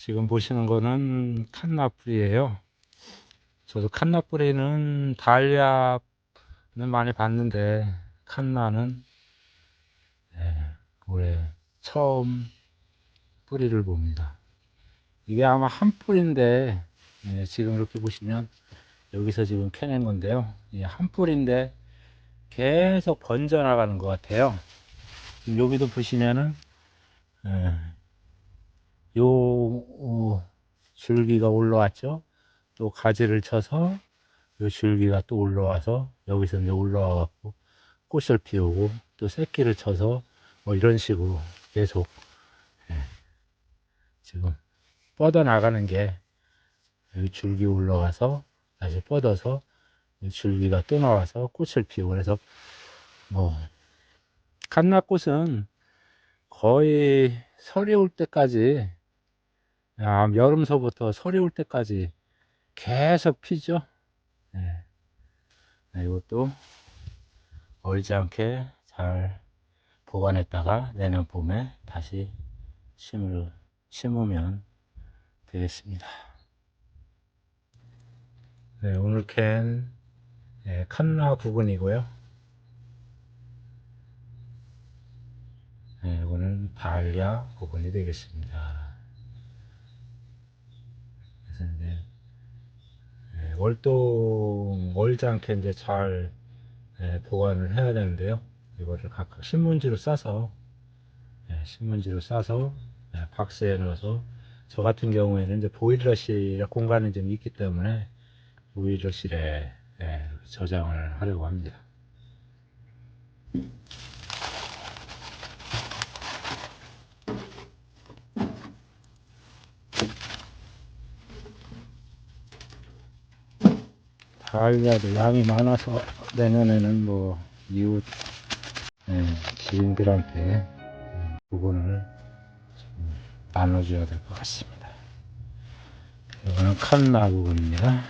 지금 보시는 거는 칸나뿌리예요. 저도 칸나뿌리는 달리아는 많이 봤는데 칸나는 네, 올해 처음 뿌리를 봅니다. 이게 아마 한 뿌리인데 네, 지금 이렇게 보시면 여기서 지금 캐낸 건데요. 이한 뿌리인데 계속 번져 나가는 것 같아요. 여기도 보시면은 예, 요 어, 줄기가 올라왔죠. 또 가지를 쳐서 요 줄기가 또 올라와서 여기서 이제 올라와 갖고 꽃을 피우고 또 새끼를 쳐서 뭐 이런 식으로 계속 예, 지금 뻗어 나가는 게 줄기 올라가서 다시 뻗어서 이 줄기가 또 나와서 꽃을 피우고 그래서 뭐 갓나꽃은 거의 설이 올 때까지 아, 여름서부터 설이 올 때까지 계속 피죠. 네. 네, 이것도 얼지 않게 잘 보관했다가 내년 봄에 다시 심을 심으면 되겠습니다. 네, 오늘 캔 네, 칸나 부분이고요. 네, 이거는 달야 부분이 되겠습니다. 이제 네, 월동 얼지 않게 이제 잘 네, 보관을 해야 되는데요. 이거를 각각 신문지로 싸서 네, 신문지로 싸서 네, 박스에 넣어서 저 같은 경우에는 이제 보일러실 공간이 좀 있기 때문에 보일러실에 네, 저장을 하려고 합니다. 달걀도 양이 많아서 내년에는 뭐 이웃 예, 지인들한테 음, 부분을 좀 나눠줘야 될 것 같습니다. 이거는 칸나 부분입니다.